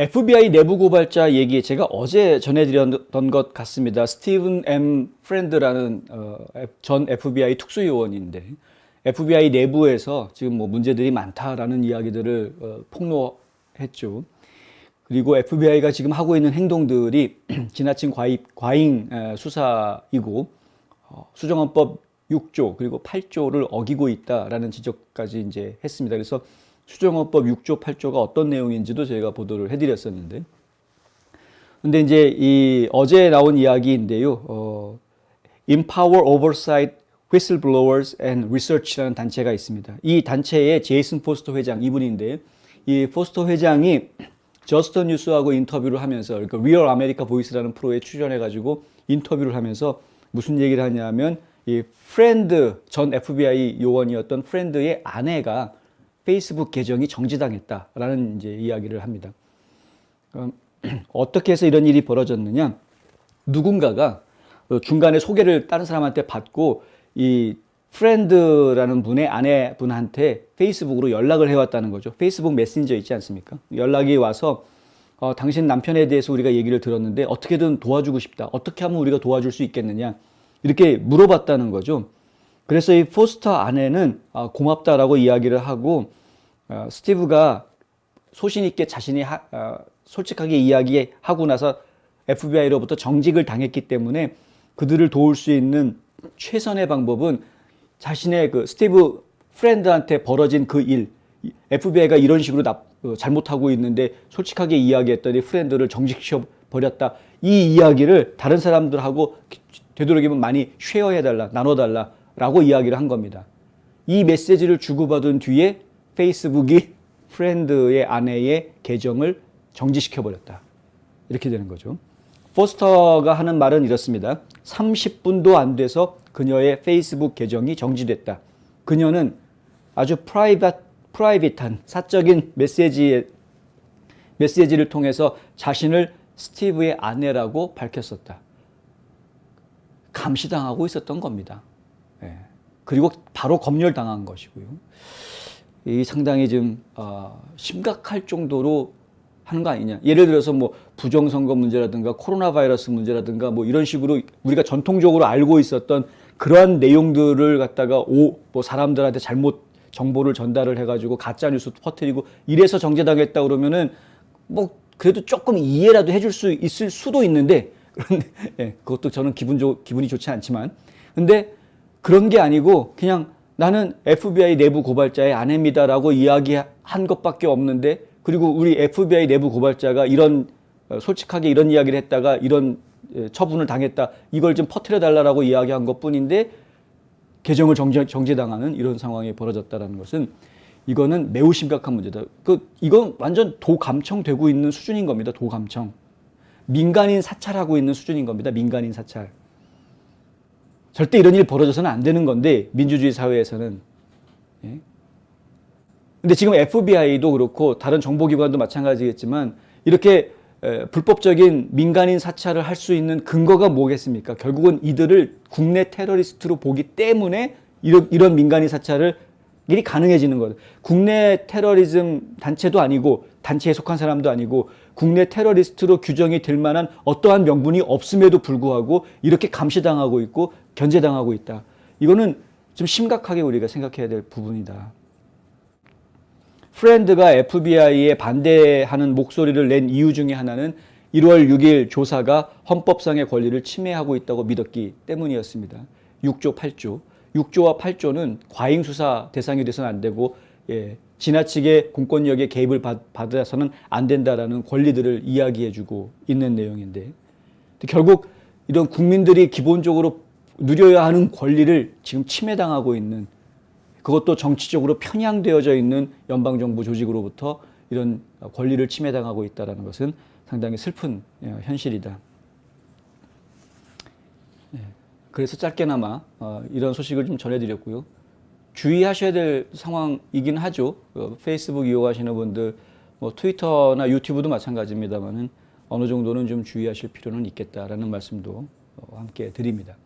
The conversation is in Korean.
FBI 내부 고발자 얘기 제가 어제 전해드렸던 것 같습니다. 스티븐 M. 프렌드라는 어, 전 FBI 특수 요원인데 FBI 내부에서 지금 뭐 문제들이 많다라는 이야기들을 어, 폭로했죠. 그리고 FBI가 지금 하고 있는 행동들이 지나친 과잉, 과잉 에, 수사이고 어, 수정헌법 6조 그리고 8조를 어기고 있다라는 지적까지 이제 했습니다. 그래서 수정헌법 6조 8조가 어떤 내용인지도 저희가 보도를 해드렸었는데, 근데 이제 이 어제 나온 이야기인데요. 어, Empower Oversight Whistleblowers and Research라는 단체가 있습니다. 이 단체의 제이슨 포스터 회장 이분인데, 이 포스터 회장이 저스턴 뉴스하고 인터뷰를 하면서 그러니까 리얼 아메리카 보이스라는 프로에 출연해 가지고 인터뷰를 하면서 무슨 얘기를 하냐면 이 프렌드 전 FBI 요원이었던 프렌드의 아내가 페이스북 계정이 정지당했다라는 이제 이야기를 합니다. 음, 어떻게 해서 이런 일이 벌어졌느냐? 누군가가 어, 중간에 소개를 다른 사람한테 받고 이 프렌드라는 분의 아내분한테 페이스북으로 연락을 해왔다는 거죠. 페이스북 메신저 있지 않습니까? 연락이 와서 어, 당신 남편에 대해서 우리가 얘기를 들었는데 어떻게든 도와주고 싶다. 어떻게 하면 우리가 도와줄 수 있겠느냐. 이렇게 물어봤다는 거죠. 그래서 이 포스터 아내는 아, 고맙다라고 이야기를 하고 어, 스티브가 소신 있게 자신이 하, 어, 솔직하게 이야기하고 나서 FBI로부터 정직을 당했기 때문에 그들을 도울 수 있는 최선의 방법은 자신의 그 스티브 프렌드한테 벌어진 그 일, FBI가 이런 식으로 나, 어, 잘못하고 있는데 솔직하게 이야기했더니 프렌드를 정직시켜 버렸다. 이 이야기를 다른 사람들하고 되도록이면 많이 쉐어해달라, 나눠달라 라고 이야기를 한 겁니다. 이 메시지를 주고받은 뒤에 페이스북이 프렌드의 아내의 계정을 정지시켜 버렸다. 이렇게 되는 거죠. 포스터가 하는 말은 이렇습니다. 30분도 안 돼서 그녀의 페이스북 계정이 정지됐다. 그녀는 아주 프라이빗, 프라이빗한 사적인 메시지에, 메시지를 통해서 자신을 스티브의 아내라고 밝혔었다. 감시당하고 있었던 겁니다. 예. 그리고 바로 검열당한 것이고요. 이 상당히 좀 어, 심각할 정도로 하는 거 아니냐. 예를 들어서 뭐 부정선거 문제라든가 코로나 바이러스 문제라든가 뭐 이런 식으로 우리가 전통적으로 알고 있었던 그러한 내용들을 갖다가 오, 뭐 사람들한테 잘못 정보를 전달을 해가지고 가짜 뉴스 퍼뜨리고 이래서 정제당했다 그러면은 뭐 그래도 조금 이해라도 해줄 수 있을 수도 있는데 그런데 예, 그것도 저는 기분 좋 기분이 좋지 않지만 근데 그런 게 아니고 그냥 나는 FBI 내부 고발자의 아내입니다라고 이야기한 것밖에 없는데 그리고 우리 FBI 내부 고발자가 이런 어, 솔직하게 이런 이야기를 했다가 이런 예, 처분을 당했다 이걸 좀 퍼뜨려 달라라고 이야기한 것뿐인데 계정을 정지, 정지당하는 이런 상황이 벌어졌다라는 것은 이거는 매우 심각한 문제다. 그 이건 완전 도감청되고 있는 수준인 겁니다. 도감청. 민간인 사찰하고 있는 수준인 겁니다. 민간인 사찰. 절대 이런 일이 벌어져서는 안 되는 건데 민주주의 사회에서는. 예? 근데 지금 FBI도 그렇고 다른 정보기관도 마찬가지겠지만 이렇게 에, 불법적인 민간인 사찰을 할 수 있는 근거가 뭐겠습니까? 결국은 이들을 국내 테러리스트로 보기 때문에 이런, 이런 민간인 사찰을 일이 가능해지는 거예요. 국내 테러리즘 단체도 아니고 단체에 속한 사람도 아니고 국내 테러리스트로 규정이 될 만한 어떠한 명분이 없음에도 불구하고 이렇게 감시당하고 있고 견제당하고 있다. 이거는 좀 심각하게 우리가 생각해야 될 부분이다. 프렌드가 FBI에 반대하는 목소리를 낸 이유 중에 하나는 1월 6일 조사가 헌법상의 권리를 침해하고 있다고 믿었기 때문이었습니다. 6조 8조. 6조와 8조는 과잉 수사 대상이 돼서는 안 되고 예, 지나치게 공권력의 개입을 받, 받아서는 안 된다라는 권리들을 이야기해주고 있는 내용인데 결국 이런 국민들이 기본적으로 누려야 하는 권리를 지금 침해당하고 있는 그것도 정치적으로 편향되어져 있는 연방정부 조직으로부터 이런 권리를 침해당하고 있다는 것은 상당히 슬픈 어, 현실이다. 네, 그래서 짧게나마 어, 이런 소식을 좀 전해드렸고요. 주의하셔야 될 상황이긴 하죠. 어, 페이스북 이용하시는 분들, 뭐 트위터나 유튜브도 마찬가지입니다만은 어느 정도는 좀 주의하실 필요는 있겠다라는 말씀도 함께 드립니다.